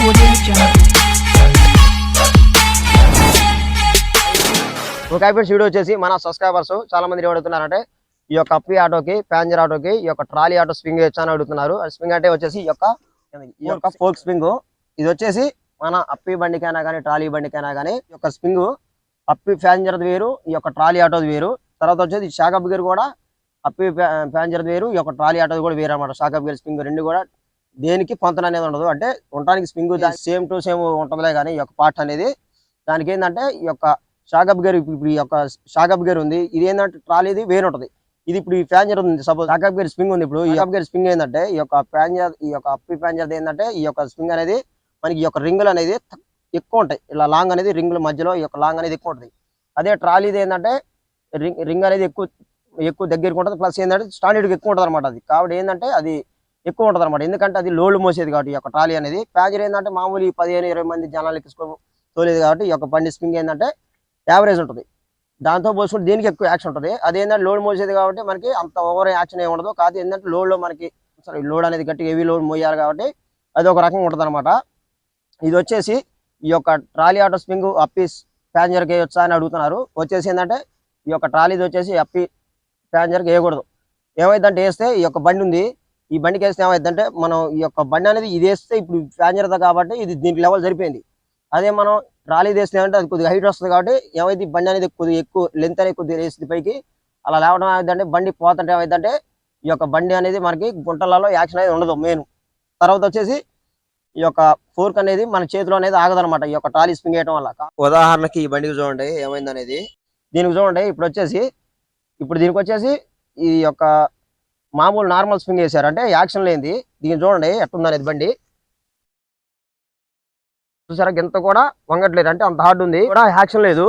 ఒక friends video వచ్చేసి మన సబ్స్క్రైబర్స్ చాలా మంది అడుగుతున్నారంటే ఈ యొక్క అప్పి ఆటోకి ప్యాంజర్ ఆటోకి ఈ యొక్క ట్రాలీ ఆటో స్ప్రింగ్ వచ్చా అని అడుగుతున్నారు. స్ప్రింగ్ అంటే వచ్చేసి ఈ యొక్క ఈ యొక్క ఫోక్ స్ప్రింగ్ ఇది వచ్చేసి మన అప్పి బండికైనా కానీ ట్రాలీ బండికైనా కానీ ఈ యొక్క స్ప్రింగ్ అప్పి ప్యాంజర్ది వేరు ఈ యొక్క ట్రాలీ ఆటోది వేరు. తర్వాత వచ్చేసి షాకప్ గేర్ కూడా అప్పి ప్యాంజర్ది వేరు ఈ యొక్క ట్రాలీ ఆటోది కూడా వేరు అనమాట షాకప్ గేర్ స్ప్రింగ్ రెండు కూడా దేనికి పొంతన అనేది ఉండదు. అంటే ఉండడానికి స్వింగ్ సేమ్ టు సేమ్ ఉంటుందిలే కానీ ఈ యొక్క పార్ట్ అనేది దానికి ఏంటంటే ఈ యొక్క షాకప్ గేర్ ఇప్పుడు ఈ యొక్క షాకప్ గేర్ ఉంది. ఇది ఏంటంటే ట్రాలీది వేరు ఉంటుంది ఇది ఇప్పుడు ఈ ప్యాన్జర్ ఉంది సపోజ్ షాకప్ గేర్ స్ప్రింగ్ ఉంది ఇప్పుడు. ఈ షాకప్ గేర్ స్ప్రింగ్ ఏంటంటే ఈ యొక్క ప్యాన్జర్ ఈ యొక్క అప్పి ప్యాన్జర్ ఏంటంటే ఈ యొక్క స్ప్రింగ్ అనేది మనకి ఈ యొక్క రింగులు అనేది ఎక్కువ ఉంటాయి. ఇలా లాంగ్ అనేది రింగుల మధ్యలో ఈ యొక్క లాంగ్ అనేది ఎక్కువ ఉంటుంది. అదే ట్రాలీది ఏంటంటే రింగ్ రింగ్ అనేది ఎక్కువ ఎక్కువ దగ్గరికి ఉంటుంది. ప్లస్ ఏంటంటే స్టాండర్డ్కి ఎక్కువ ఉంటుంది అనమాట అది. కాబట్టి ఏంటంటే అది ఎక్కువ ఉంటుంది అనమాట ఎందుకంటే అది లోడ్ మోసేది కాబట్టి ఈ యొక్క ట్రాలీ అనేది. ప్యాజర్ ఏంటంటే మామూలు ఈ పదిహేను ఇరవై మంది జనాలు ఎక్కించుకో తోలేదు కాబట్టి ఈ యొక్క బండి స్ప్రింగ్ ఏంటంటే యావరేజ్ ఉంటుంది. దాంతో పోల్చుకుంటే దీనికి ఎక్కువ యాక్షన్ ఉంటుంది. అదేంటంటే లోడ్ మోసేది కాబట్టి మనకి అంత ఓవర్ యాక్షన్ ఏమి ఉండదు. కాదు ఏంటంటే లోడ్లో మనకి సరే లోడ్ అనేది గట్టి హెవీ లోడ్ మోయాలి కాబట్టి అది ఒక రకంగా ఉంటుంది అనమాట ఇది వచ్చేసి ఈ యొక్క ట్రాలీ ఆటో స్ప్రింగ్ అప్పి ప్యాసింజర్కి వచ్చా అని అడుగుతున్నారు. వచ్చేసి ఏంటంటే ఈ యొక్క ట్రాలీది వచ్చేసి అప్పి ప్యాసింజర్కి వేయకూడదు. ఏమైందంటే వేస్తే ఈ యొక్క బండి ఉంది. ఈ బండికి వేస్తే ఏమైందంటే మనం ఈ యొక్క బండి అనేది ఇది వేస్తే ఇప్పుడు ప్యాసింజర్దా కాబట్టి ఇది దీనికి లెవెల్ సరిపోయింది. అదే మనం ట్రాలీ వేసినామంటే అది కొద్దిగా హైట్ వస్తుంది కాబట్టి ఏమైంది? బండి అనేది కొద్దిగా ఎక్కువ లెంత్ అనేది కొద్దిగా వేసింది పైకి. అలా లేవడం ఏమైందంటే బండి పోతుంటే ఏమైందంటే ఈ యొక్క బండి అనేది మనకి గుంటలలో యాక్షన్ అనేది ఉండదు మెయిన్ తర్వాత వచ్చేసి ఈ యొక్క ఫోర్క్ అనేది మన చేతిలో అనేది ఆగదనమాట ఈ యొక్క ట్రాలీ స్ప్రింగ్ వేయడం వల్ల. ఉదాహరణకి ఈ బండికి చూడండి ఏమైంది అనేది దీనికి చూడండి ఇప్పుడు వచ్చేసి ఇప్పుడు దీనికి వచ్చేసి ఈ యొక్క మామూలు నార్మల్ స్వింగ్ వేసారు అంటే యాక్షన్ లేనిది. దీన్ని చూడండి ఎట్టుందనేది బండి. చూసారా? ఇంత కూడా వంగట్లేదు. అంటే అంత హార్డ్ ఉంది. కూడా యాక్షన్ లేదు.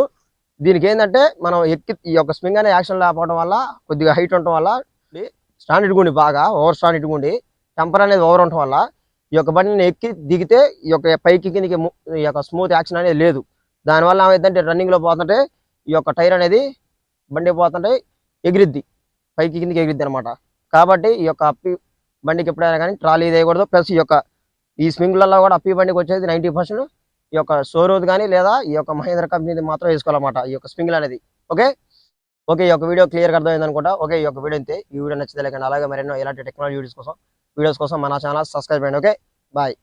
దీనికి ఏంటంటే మనం ఎక్కి ఈ యొక్క స్వింగ్ అనే యాక్షన్ లేకపోవడం వల్ల కొద్దిగా హైట్ ఉండటం వల్ల స్టాండ్ ఇటుకుండి బాగా ఓవర్ స్టాండ్ ఇటుకుండి టెంపర్ అనేది ఓవర్ ఉండటం వల్ల ఈ యొక్క బండిని ఎక్కి దిగితే ఈ యొక్క పైకి కిందకి ఈ యొక్క స్మూత్ యాక్షన్ అనేది లేదు. దానివల్ల ఏమైందంటే రన్నింగ్లో పోతుంటే ఈ యొక్క టైర్ అనేది బండి పోతుంటే ఎగిరిద్ది. పైకి కిందకి ఎగిరిద్ది అనమాట కాబట్టి ఈ యొక్క అప్పి బండికి ఎప్పుడైనా కానీ ట్రాలీ వేయకూడదు. ప్లస్ ఈ యొక్క ఈ స్వింగ్లలో కూడా అప్పి బండికి వచ్చేది నైంటీ పర్సెంట్. ఈ యొక్క సోరోది కానీ లేదా ఈ యొక్క మహేంద్ర కంపెనీది మాత్రం వేసుకోవాలన్నమాట ఈ యొక్క స్వింగ్లు అనేది. ఓకే? ఓకే ఈ యొక్క వీడియో క్లియర్గా అర్థమైంది అనుకుంటా. ఓకే ఈ యొక్క వీడియో అంతే ఈ వీడియో నచ్చితే లేకుండా అలాగే మరెన్నో ఇలాంటి టెక్నాలజీ వీడియోస్ కోసం వీడియోస్ కోసం మన ఛానల్ సబ్స్క్రైబ్ చేయండి. ఓకే? బాయ్.